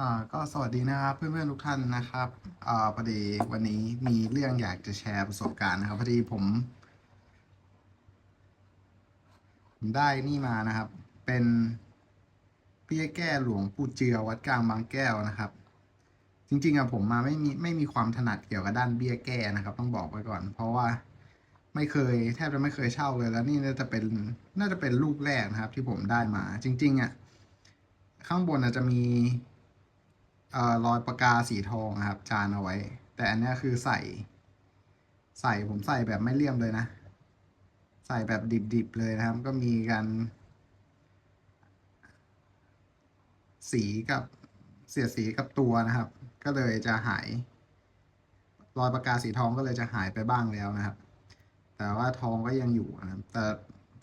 อ่าก็สวัสดีนะครับเพื่อนๆทุกท่านนะครับอ่าพอดีวันนี้มีเรื่องอยากจะแชร์ประสบการณ์นะครับพอดีผมผมได้นี่มานะครับ เป็นเปี้ยแก้หลวงปู่เจือวัดกลางบางแก้วนะครับ จริงๆอะผมมาไม่มีไม่มีความถนัดเกี่ยวกับด้านเบี้ยแก้นะครับ ต้องบอกไว้ก่อน เพราะว่าไม่เคยแทบจะไม่เคยเช่าเลยแล้วนี่น่าจะเป็นน่าจะเป็นลูกแรกนะครับ ที่ผมได้มา จริง ๆอะข้างบนอาจจะมี รอยปากกาสีทองนะครับ จานเอาไว้ แต่อันนี้คือใส่ ใส่ผมใส่แบบไม่เลี่ยมเลยนะ ใส่แบบดิบๆเลยนะครับ ก็มีการสีกับเสียดสีกับตัวนะครับ ก็เลยจะหาย รอยปากกาสีทองก็เลยจะหายไปบ้างแล้วนะครับ แต่ว่าทองก็ยังอยู่นะครับ แต่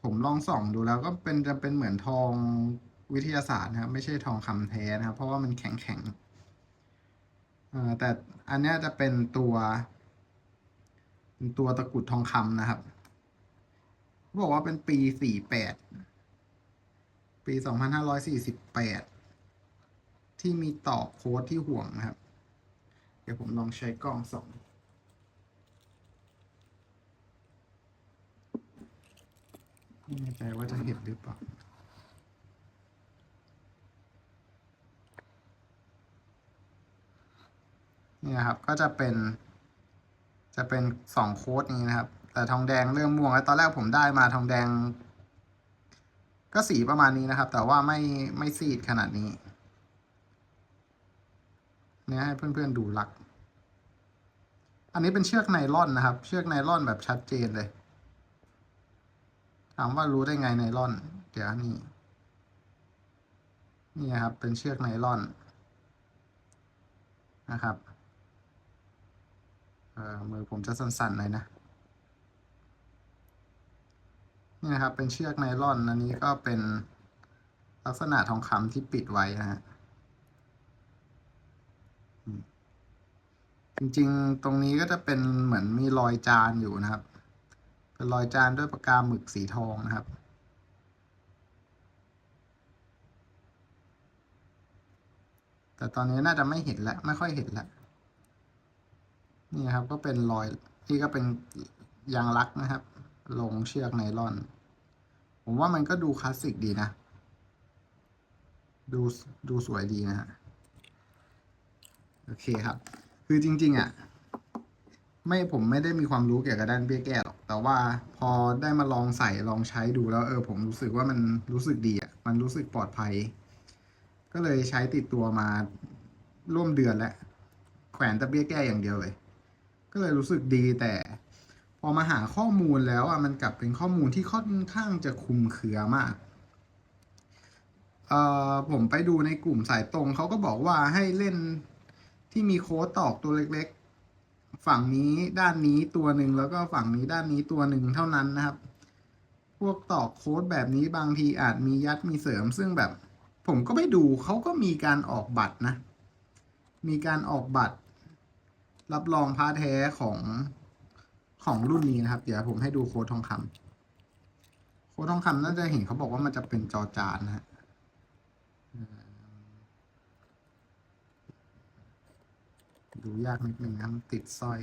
ผมลองส่องดูแล้วก็เป็นจะเป็นเหมือนทองวิทยาศาสตร์นะครับ ไม่ใช่ทองคำแท้นะครับ เพราะว่ามันแข็งแข็ง แต่อันนี้จะเป็นตัวเป็นตัวตะกรุดทองคำนะครับเขาบอกว่าเป็นปีสี่แปดปีสองพันห้าร้อยสี่สิบแปดที่มีต่อโค้ดที่ห่วงนะครับ เดี๋ยวผมลองใช้กล้องส่องไม่แน่ใจว่าจะเห็นหรือเปล่า นี่นะครับ ก็จะเป็น จะเป็นสองโค้ดนี้นะครับ แต่ทองแดงเริ่มม่วงแล้วตอนแรกผมได้มาทองแดง ก็สีประมาณนี้นะครับ แต่ว่าไม่ไม่ซีดขนาดนี้ เนี่ยให้เพื่อนๆดูหลัก อันนี้เป็นเชือกไนล่อนนะครับ เชือกไนล่อนแบบชัดเจนเลยถามว่ารู้ได้ไงไนล่อน เดี๋ยวนี่ นี่ครับ เป็นเชือกไนล่อนนะครับ มือผมจะสั่นๆหน่อยนะ นี่นะครับ เป็นเชือกไนล่อน อันนี้ก็เป็นลักษณะทองคำที่ปิดไว้นะฮะจริงๆ ตรงนี้ก็จะเป็นเหมือนมีรอยจานอยู่นะครับ เป็นรอยจานด้วยปากกาหมึกสีทองนะครับ แต่ตอนนี้น่าจะไม่เห็นแล้ว ไม่ค่อยเห็นแล้ว นี่ครับ ก็เป็นรอยที่ก็เป็นยางรักนะครับ ลงเชือกไนล่อน ผมว่ามันก็ดูคลาสสิกดีนะ ดูดูสวยดีนะฮะโอเคครับ คือจริง ๆ อะ ไม่ผมไม่ได้มีความรู้เกี่ยวกับด้านเบี้ยแก้หรอก แต่ว่าพอได้มาลองใส่ลองใช้ดูแล้ว เออ ผมรู้สึกว่ามันรู้สึกดีอะ มันรู้สึกปลอดภัย ก็เลยใช้ติดตัวมาร่วมเดือนแล้วแขวนตะเบี้ยแก้อย่างเดียวเลย ก็เลยรู้สึกดีแต่ พอมาหาข้อมูลแล้วอะมันกลับเป็นข้อมูลที่ค่อนข้างจะคุมเครือมากเอ่อผมไปดูในกลุ่มสายตรงเขาก็บอกว่าให้เล่นที่มีโค้ดตอกตัวเล็กๆ ฝั่งนี้ด้านนี้ตัวหนึ่งแล้วก็ฝั่งนี้ด้านนี้ตัวหนึ่งเท่านั้นนะครับ พวกตอกโค้ดแบบนี้บางทีอาจมียัดมีเสริม ซึ่งแบบผมก็ไปดูเขาก็มีการออกบัตรนะ มีการออกบัตร รับรองพาแท้ของของรุ่นนี้นะครับ เดี๋ยวผมให้ดูโค้ดทองคำโค้ดทองคำน่าจะเห็นเขาบอกว่ามันจะเป็นจอจานนะฮะดูยากนิดนึงนะมันติดสร้อย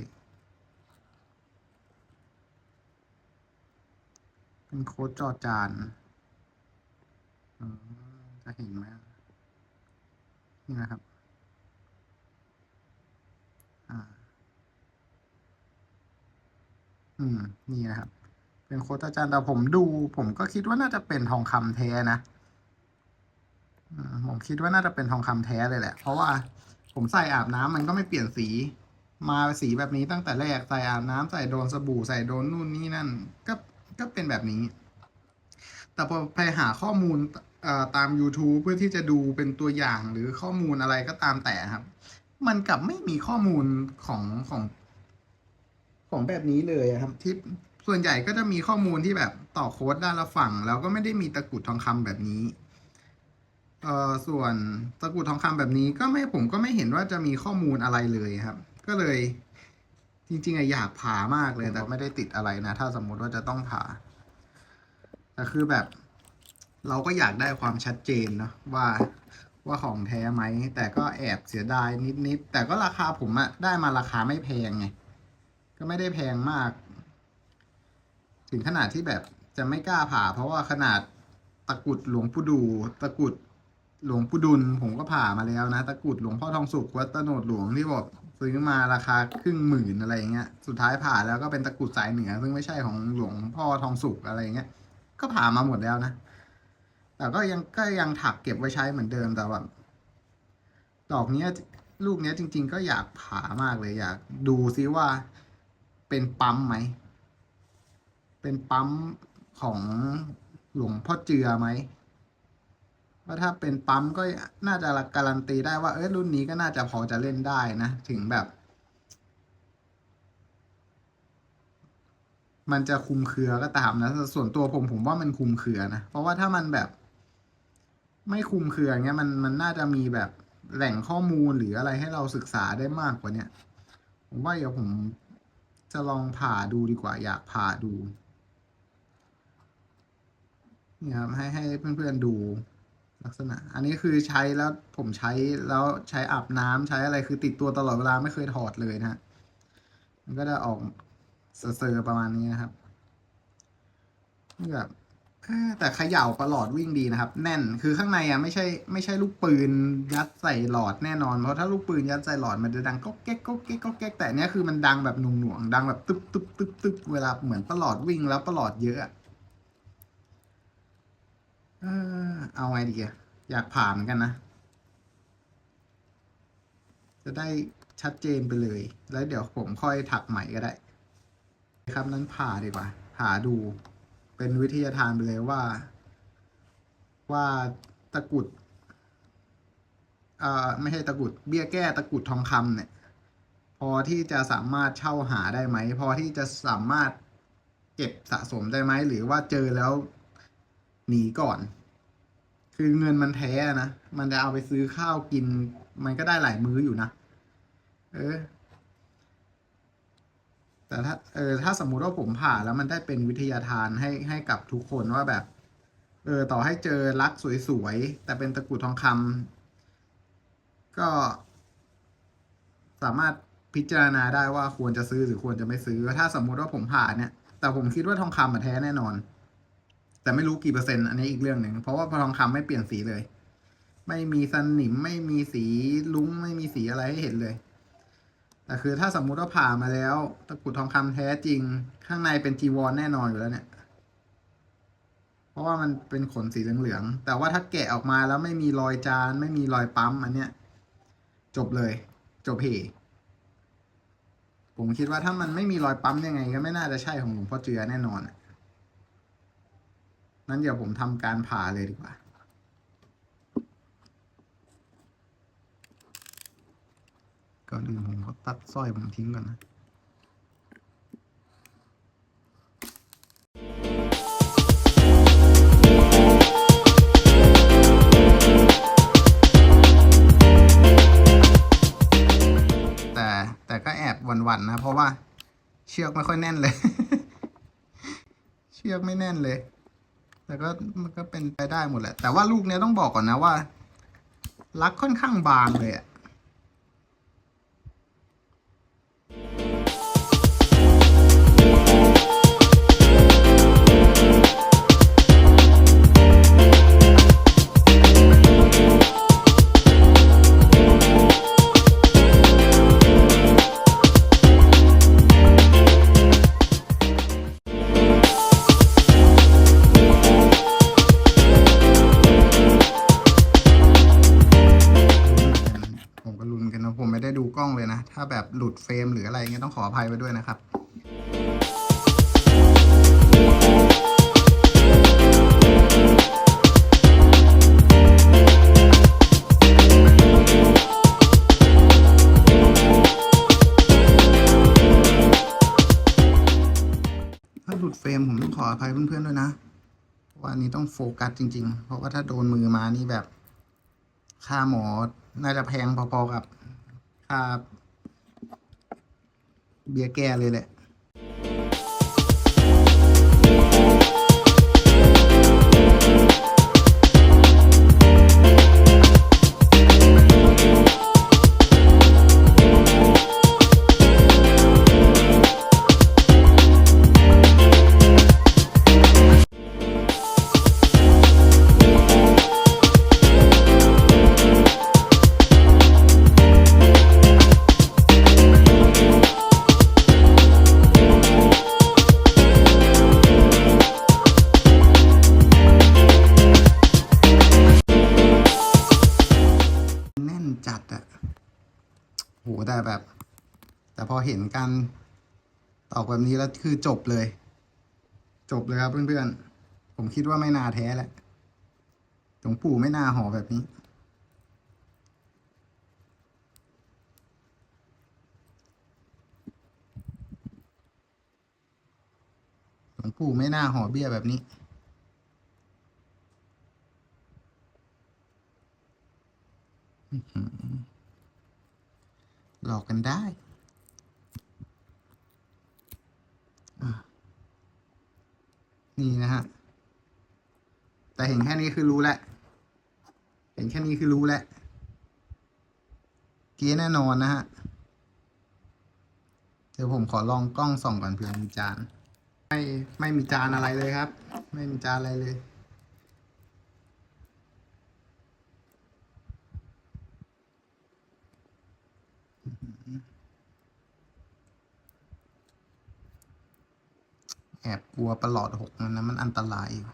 เป็นโค้ดจอจานจะเห็นไหมนี่นะครับ อ่า อืม นี่นะครับ เป็นโค้ดอาจารย์แต่ผมดู ผมก็คิดว่าน่าจะเป็นทองคำแท้นะผมคิดว่าน่าจะเป็นทองคำแท้เลยแหละ เพราะว่าผมใส่อาบน้ำมันก็ไม่เปลี่ยนสี มาสีแบบนี้ตั้งแต่แรก ใส่อาบน้ำใส่โดนสบู่ใส่โดนนู่นนี่นั่น ก็ก็เป็นแบบนี้ แต่พอไปหาข้อมูลตาม YouTube เพื่อที่จะดูเป็นตัวอย่างหรือข้อมูลอะไรก็ตามแต่ครับ มันกลับไม่มีข้อมูลของของ ของแบบนี้เลยครับ ที่ส่วนใหญ่ก็จะมีข้อมูลที่แบบต่อโค้ดด้านละฝั่ง แล้วก็ไม่ได้มีตะกุดทองคำแบบนี้เอ่อส่วนตะกุดทองคำแบบนี้ก็ไม่ผมก็ไม่เห็นว่าจะมีข้อมูลอะไรเลยครับ ก็เลย จริงๆอะอยากผ่ามากเลยแต่ไม่ได้ติดอะไรนะ ถ้าสมมุติว่าจะต้องผ่าแต่คือแบบ เราก็อยากได้ความชัดเจนเนาะว่าว่าของแท้ไหม แต่ก็แอบเสียดายนิดๆแต่ก็ราคาผมอะได้มาราคาไม่แพงไง ก็ไม่ได้แพงมาก ถึงขนาดที่แบบจะไม่กล้าผ่า เพราะว่าขนาดตะกุดหลวงปู่ดูตะกุดหลวงปู่ดุลผมก็ผ่ามาแล้วนะ ตะกุดหลวงพ่อทองสุขวัดตโนดหลวงที่บอกซื้อมาราคาครึ่งหมื่นอะไรอย่างเงี้ย สุดท้ายผ่าแล้วก็เป็นตะกุดสายเหนือ ซึ่งไม่ใช่ของหลวงพ่อทองสุขอะไรอย่างเงี้ย ก็ผ่ามาหมดแล้วนะ แต่ก็ยังก็ยังถักเก็บไว้ใช้เหมือนเดิมแต่ว่าดอกเนี้ยลูกเนี้ยจริง ๆ ก็อยากผ่ามากเลยอยากดูซิว่า เป็นปั๊มไหม เป็นปั๊มของหลวงพ่อเจือไหมว่าถ้าเป็นปั๊มก็น่าจะการันตีได้ว่าเอ้ยรุ่นนี้ก็น่าจะพอจะเล่นได้นะ ถึงแบบ มันจะคุมเครือก็ตามนะ ส่วนตัวผมผมว่ามันคุมเครือนะ เพราะว่าถ้ามันแบบ ไม่คุมเครือเงี้ยมันมันน่าจะมีแบบแหล่งข้อมูลหรืออะไรให้เราศึกษาได้มากกว่าเนี้ยผมว่าเดี๋ยวผม จะลองผ่าดูดีกว่าอยากผ่าดูนี่ครับให้ให้เพื่อนๆดูลักษณะ อันนี้คือใช้แล้วผมใช้แล้วใช้อาบน้ำใช้อะไรคือติดตัวตลอดเวลาไม่เคยถอดเลยนะฮะมันก็จะออกเซอร์ประมาณนี้นะครับนี่แบบ แต่เขย่าประหลอดวิ่งดีนะครับ แน่นคือข้างในอะไม่ใช่ไม่ใช่ลูกปืนยัดใส่หลอดแน่นอนเพราะถ้าลูกปืนยัดใส่หลอดมันจะดังก็แก๊กก็แก๊กก็แก๊กแต่เนี้ยคือมันดังแบบหน่วงๆดังแบบตึ๊บตึ๊บตึ๊บตึ๊บเวลาเหมือนประหลอดวิ่งแล้วประหลอดเยอะเออเอาไงดีอะอยากผ่าเหมือนกันนะ จะได้ชัดเจนไปเลย แล้วเดี๋ยวผมค่อยถักใหม่ก็ได้ ครับนั้นผ่าดีกว่าผ่าดู เป็นวิทยาทานไปเลยว่า ว่าตะกุดเอ่อไม่ใช่ตะกุดเบี้ยแก้ตะกุดทองคำเนี่ย พอที่จะสามารถเช่าหาได้ไหม พอที่จะสามารถเก็บสะสมได้ไหม หรือว่าเจอแล้วหนีก่อน คือเงินมันแท้นะ มันจะเอาไปซื้อข้าวกิน มันก็ได้หลายมื้ออยู่นะ เออ แต่ถ้าเออถ้าสมมุติว่าผมผ่าแล้วมันได้เป็นวิทยาทานให้ให้กับทุกคนว่าแบบ เออต่อให้เจอรักสวยๆ แต่เป็นตะกรุดทองคำก็สามารถพิจารณาได้ว่าควรจะซื้อหรือควรจะไม่ซื้อ ถ้าสมมุติว่าผมผ่าเนี่ย แต่ผมคิดว่าทองคำมาแท้แน่นอน แต่ไม่รู้กี่เปอร์เซ็นต์อันนี้อีกเรื่องหนึ่งเพราะว่าทองคำไม่เปลี่ยนสีเลย ไม่มีสนิมไม่มีสีลุ้งไม่มีสีอะไรให้เห็นเลย แต่คือถ้าสมมุติว่าผ่ามาแล้ว ตะกรุดทองคำแท้จริง ข้างในเป็นจีวรแน่นอนอยู่แล้วเนี่ย เพราะว่ามันเป็นขนสีเหลืองๆ แต่ว่าถ้าแกะออกมาแล้วไม่มีรอยจาน ไม่มีรอยปั๊มอันเนี้ย จบเลย จบเพผมคิดว่าถ้ามันไม่มีรอยปั๊มยังไง ก็ไม่น่าจะใช่ของหลวงพ่อเจือแน่นอนนั้นเดี๋ยวผมทำการผ่าเลยดีกว่า ก่อนอื่นผมก็ตัดสร้อยผมทิ้งก่อนนะแต่แต่ก็แอบหวันๆนะ เพราะว่าเชือกไม่ค่อยแน่นเลย เชือกไม่แน่นเลย แต่ก็มันก็เป็นไปได้หมดแหละ แต่ว่าลูกเนี้ยต้องบอกก่อนนะว่าลักค่อนข้างบางเลยอะาแบบหลุดเฟรมหรืออะไรเงี้ยต้องขออภัยไปด้วยนะครับถ้าหลุดเฟรมผมต้องขออภัยเพื่อนๆด้วยนะเพราะว่าอันนี้ต้องโฟกัสจริง ๆ เพราะว่าถ้าโดนมือมานี่แบบ ค่าหมอน่าจะแพงพอๆกับค่า เบียร์แก่เลยแหละ แต่แบบ แต่พอเห็นการตอกแบบนี้แล้วคือจบเลย จบเลยครับเพื่อนๆ ผมคิดว่าไม่นาแท้แหละหลวงปู่ไม่น่าห่อแบบนี้ หลวงปู่ไม่น่าห่อเบี้ยแบบนี้อื้อ หลอกกันได้นี่นะฮะ แต่เห็นแค่นี้คือรู้แล้ว เห็นแค่นี้คือรู้แล้วเกี้แน่นอนนะฮะ เดี๋ยวผมขอลองกล้องส่องก่อนเผื่อมีจาน ไม่ไม่มีจานอะไรเลยครับ ไม่มีจานอะไรเลย แอบกลัวประหลอดหกมันนะมันอันตรายอยู่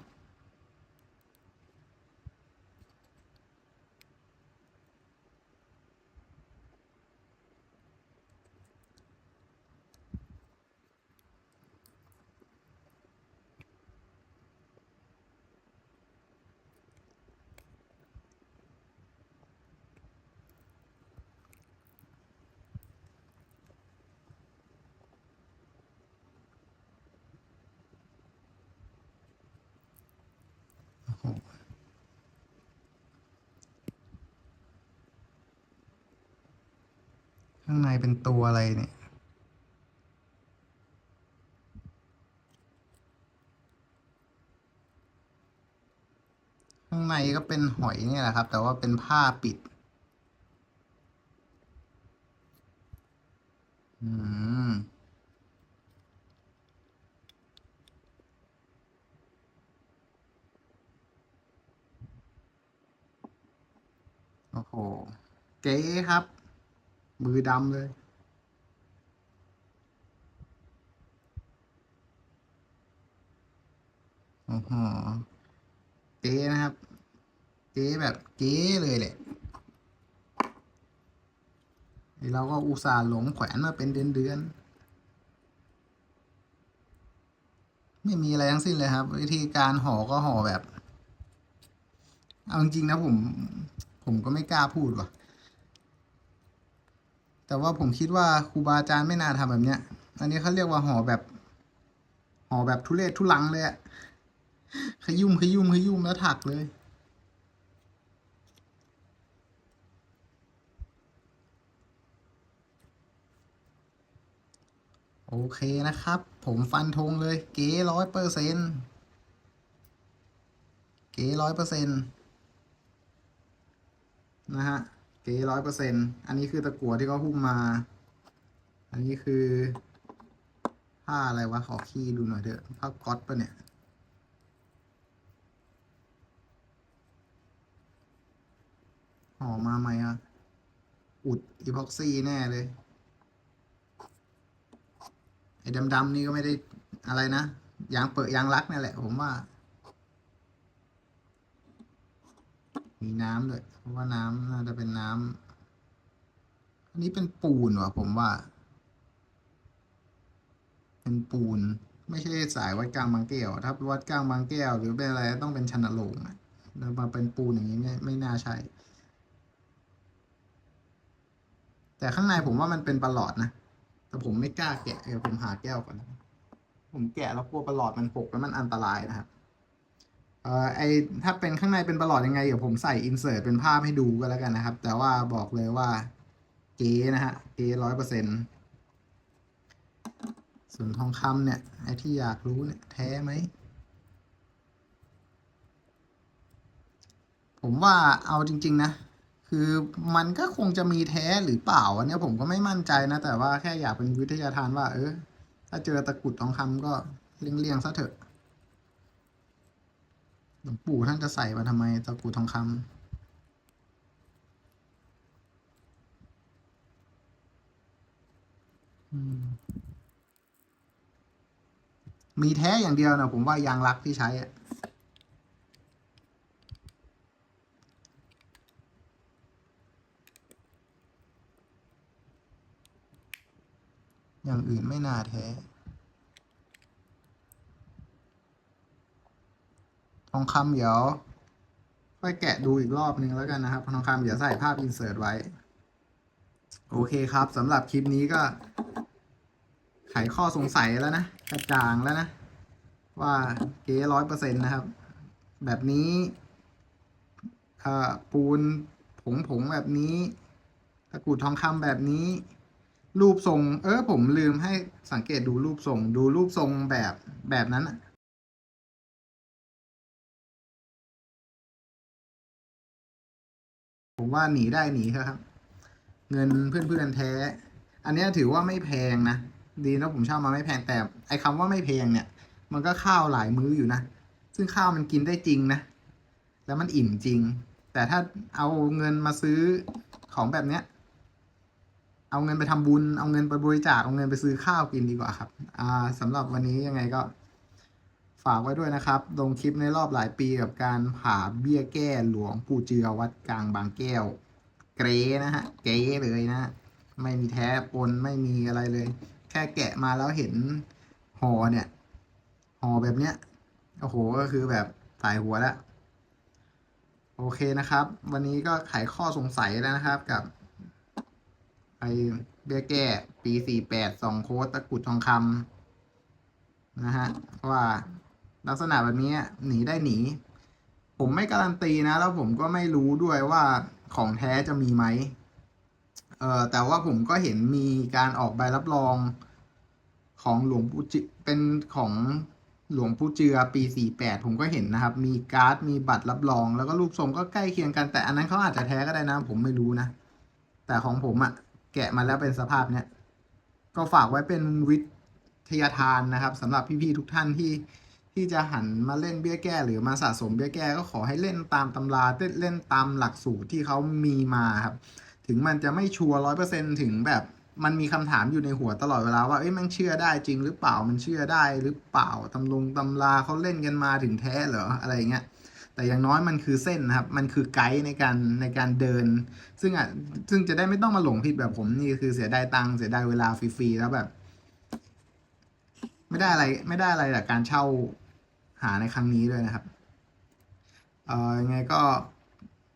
ข้างในเป็นตัวอะไรเนี่ยข้างในก็เป็นหอยเนี่ยแหละครับ แต่ว่าเป็นผ้าปิด อืม โอ้โห เก๋ครับ มือดำเลยโอ้โหเก๋นะครับ เก๋แบบเก๋เลยแหละเราก็อุตส่าห์หลงแขวนมาเป็นเดือนเดือน ไม่มีอะไรทั้งสิ้นเลยครับ วิธีการห่อก็ห่อแบบ เอาจริงนะผม ผมก็ไม่กล้าพูดว่ะ แต่ว่าผมคิดว่าครูบาอาจารย์ไม่น่าทำแบบเนี้ย อันนี้เขาเรียกว่าห่อแบบห่อแบบทุเรศทุลังเลยอะขยุ่มขยุ่มขยุ่มแล้วถักเลย โอเคนะครับ ผมฟันธงเลย เก๋ร้อยเปอร์เซ็นเก๋ร้อยเปอร์เซ็นนะฮะ เก๋ร้อยเปอร์เซ็นอันนี้คือตะกั่วที่เขาหุ้มมา อันนี้คือผ้าอะไรวะ ขอขี้ดูหน่อยเถอะผ้าก๊อตปะเนี่ย ห่อมาไหมอะ อุดอีพ็อกซี่แน่เลย ไอ้ดำๆนี่ก็ไม่ได้อะไรนะ ยางเปิดยางรักนี่นแหละผมว่า มีน้ำด้วยเพราะว่าน้ำน่าจะเป็นน้ำอันนี้เป็นปูนว่ะผมว่า เป็นปูน ไม่ใช่สายวัดกลางบางแก้ว ถ้าวัดกลางบางแก้ว หรือเป็นอะไรต้องเป็นชันโลงอะแล้วมาเป็นปูนอย่างนี้ไม่ไม่น่าใช่ แต่ข้างในผมว่ามันเป็นประหลอดนะ แต่ผมไม่กล้าแกะเดี๋ยวผมหาแก้วก่อนนะผมแกะแล้วกลัวประหลอดมันหกแล้วมันอันตรายนะครับ เอ่อไอถ้าเป็นข้างในเป็นประหลอดยังไง เดี๋ยวผมใส่อินเสิร์ตเป็นภาพให้ดูก็แล้วกันนะครับ แต่ว่าบอกเลยว่าเก๋นะฮะเก๋ร้อยเปอร์เซ็นส่วนทองคำเนี่ย ไอที่อยากรู้เนี่ย แท้ไหม ผมว่าเอาจริง ๆ นะ คือมันก็คงจะมีแท้หรือเปล่าอันนี้ผมก็ไม่มั่นใจนะ แต่ว่าแค่อยากเป็นวิทยาทานว่า เออ ถ้าเจอตะกรุดทองคำก็เลี่ยงๆซะเถอะ หลวงปู่ท่านจะใส่มาทำไมตะกูทองคำมมีแท้อย่างเดียวนะผมว่ายางรักที่ใช้อะอย่างอื่นไม่น่าแท้ ทองคำเดี๋ยว ค่อยแกะดูอีกรอบนึงแล้วกันนะครับ ทองคำเดี๋ยวใส่ภาพอินเสิร์ตไว้ โอเคครับสำหรับคลิปนี้ก็ ไขข้อสงสัยแล้วนะ กระจ่างแล้วนะ ว่าเก๊ร้อยเปอร์เซ็นต์นะครับ แบบนี้ปูนผงผงแบบนี้ ตะกรุดทองคำแบบนี้ รูปทรง เออผมลืมให้สังเกตดูรูปทรง ดูรูปทรงแบบแบบนั้นอะ ผมว่าหนีได้หนีครับ เงินเพื่อนเพื่อนแท้ อันนี้ถือว่าไม่แพงนะ ดีนะผมเช่ามาไม่แพงแต่ไอ้คำว่าไม่แพงเนี่ย มันก็ข้าวหลายมื้ออยู่นะ ซึ่งข้าวมันกินได้จริงนะ แล้วมันอิ่มจริง แต่ถ้าเอาเงินมาซื้อของแบบเนี้ย เอาเงินไปทำบุญ เอาเงินไปบริจาค เอาเงินไปซื้อข้าวกินดีกว่าครับ อ่าสำหรับวันนี้ยังไงก็ากไว้ด้วยนะครับ ลงคลิปในรอบหลายปีกับการผ่าเบี้ยแก้หลวงปู่เจือวัดกลางบางแก้ว เกรนะฮะ เกรเลยนะ ไม่มีแท้ปนไม่มีอะไรเลย แค่แกะมาแล้วเห็นห่อเนี่ยห่อแบบเนี้ย โอ้โห ก็คือแบบสายหัวแล้ว โอเคนะครับ วันนี้ก็ไขข้อสงสัยแล้วนะครับกับไอเบี้ยแก้ปีสี่แปดสองโค้ดตะกุดทองคำนะฮะว่า ลักษณะแบบนี้หนีได้หนี ผมไม่การันตีนะ แล้วผมก็ไม่รู้ด้วยว่าของแท้จะมีไหมเออแต่ว่าผมก็เห็นมีการออกใบรับรองของหลวงปู่จิเป็นของหลวงปู่เจือปีสี่แปดผมก็เห็นนะครับ มีการ์ดมีบัตรรับรอง แล้วก็รูปทรงก็ใกล้เคียงกันแต่อันนั้นเขาอาจจะแท้ก็ได้นะ ผมไม่รู้นะ แต่ของผมอะแกะมาแล้วเป็นสภาพเนี้ยก็ฝากไว้เป็นวิทยาทานนะครับสำหรับพี่ๆทุกท่านที่ ที่จะหันมาเล่นเบี้ยแก้ หรือมาสะสมเบี้ยแก้ก็ขอให้เล่นตามตำราเล่นตามหลักสูตรที่เขามีมาครับ ถึงมันจะไม่ชัวร้อยเปอร์เซ็นถึงแบบมันมีคำถามอยู่ในหัวตลอดเวลาว่าเอ้ยมันเชื่อได้จริงหรือเปล่ามันเชื่อได้หรือเปล่าตำลงตำราเขาเล่นกันมาถึงแท้เหรออะไรเงี้ยแต่อย่างน้อยมันคือเส้นนะครับ มันคือไกด์ในการในการเดิน ซึ่งอะซึ่งจะได้ไม่ต้องมาหลงผิดแบบผมนี่คือเสียดายตังค์เสียดายเวลาฟรีๆแล้วแบบ ไม่ได้อะไร ไม่ได้อะไรจากการเช่า หาในครั้งนี้ด้วยนะครับเอ่อยังไงก็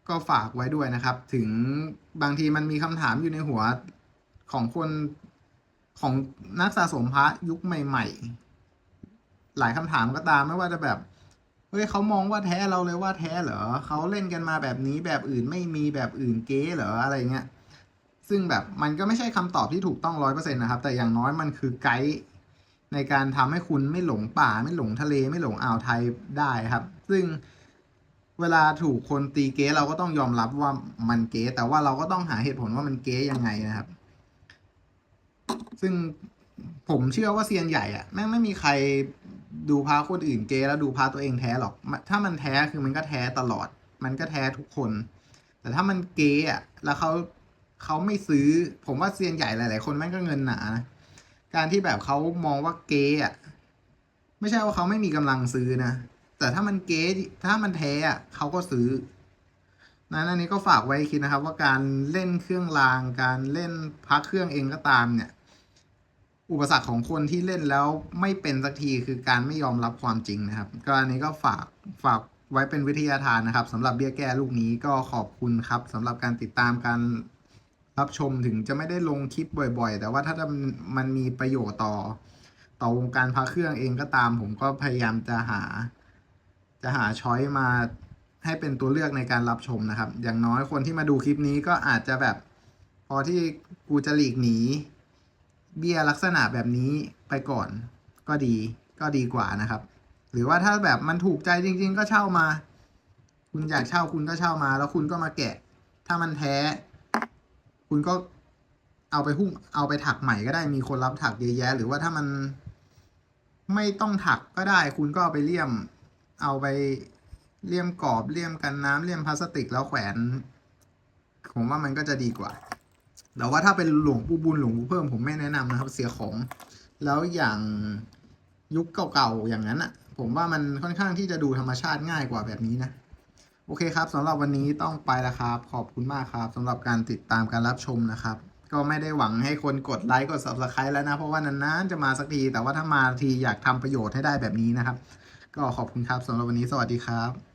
ก็ฝากไว้ด้วยนะครับ ถึงบางทีมันมีคำถามอยู่ในหัวของคนของนักสะสมพระยุคใหม่ ๆ หลายคำถามก็ตามไม่ว่าจะแบบเฮ้ยเขามองว่าแท้เราเลยว่าแท้เหรอเขาเล่นกันมาแบบนี้แบบอื่นไม่มีแบบอื่นเก๊เหรออะไรเงี้ยซึ่งแบบมันก็ไม่ใช่คำตอบที่ถูกต้องร้อยเปอร์เซ็นต์นะครับ แต่อย่างน้อยมันคือไกด์ ในการทำให้คุณไม่หลงป่าไม่หลงทะเลไม่หลงอ่าวไทยได้ครับ ซึ่งเวลาถูกคนตีเก๊เราก็ต้องยอมรับว่ามันเก๊แต่ว่าเราก็ต้องหาเหตุผลว่ามันเก๊ยังไงนะครับ ซึ่งผมเชื่อว่าเซียนใหญ่อะแม่งไม่มีใครดูพาคนอื่นเก๊แล้วดูพาตัวเองแท้หรอก ถ้ามันแท้คือมันก็แท้ตลอด มันก็แท้ทุกคน แต่ถ้ามันเก๊อะแล้วเขาเขาไม่ซื้อ ผมว่าเซียนใหญ่หลาย ๆ คนแม่งก็เงินหนานะ การที่แบบเขามองว่าเก๊อะไม่ใช่ว่าเขาไม่มีกำลังซื้อนะ แต่ถ้ามันเก๊ถ้ามันแท้อะเขาก็ซื้อนั้นอันนี้ก็ฝากไว้คิดนะครับ ว่าการเล่นเครื่องราง การเล่นพักเครื่องเองก็ตามเนี่ย อุปสรรคของคนที่เล่นแล้วไม่เป็นสักทีคือการไม่ยอมรับความจริงนะครับ ก็อันนี้ก็ฝากฝากไว้เป็นวิทยาทานนะครับสำหรับเบี้ยแก้ลูกนี้ก็ขอบคุณครับสำหรับการติดตามการ รับชมถึงจะไม่ได้ลงคลิปบ่อย ๆ แต่ว่าถ้ามันมีประโยชน์ต่อ ต่อวงการพระเครื่องเองก็ตาม ผมก็พยายามจะหา จะหาช้อยมาให้เป็นตัวเลือกในการรับชมนะครับ อย่างน้อยคนที่มาดูคลิปนี้ก็อาจจะแบบ พอที่กูจะหลีกหนี เบี้ยลักษณะแบบนี้ไปก่อน ก็ดีก็ดีกว่านะครับ หรือว่าถ้าแบบมันถูกใจจริง ๆ ก็เช่ามา คุณอยากเช่าคุณก็เช่ามา แล้วคุณก็มาแกะ ถ้ามันแท้ คุณก็เอาไปหุ้งเอาไปถักใหม่ก็ได้มีคนรับถักเยอะแยะ หรือว่าถ้ามันไม่ต้องถักก็ได้ คุณก็เอาไปเลี่ยม เอาไปเลี่ยมกรอบเลี่ยมกันน้ำเลี่ยมพลาสติกแล้วแขวน ผมว่ามันก็จะดีกว่า แต่ว่าถ้าเป็นหลวงปู่บุญหลวงปู่เพิ่มผมไม่แนะนำนะครับ เสียของ แล้วอย่างยุคเก่าๆอย่างนั้นอะผมว่ามันค่อนข้างที่จะดูธรรมชาติง่ายกว่าแบบนี้นะ โอเคครับสำหรับวันนี้ต้องไปแล้วครับ ขอบคุณมากครับสำหรับการติดตามการรับชมนะครับ ก็ไม่ได้หวังให้คนกดไลค์กด subscribe แล้วนะ เพราะว่านานๆจะมาสักที แต่ว่าถ้ามาทีอยากทำประโยชน์ให้ได้แบบนี้นะครับ ก็ขอบคุณครับสำหรับวันนี้สวัสดีครับ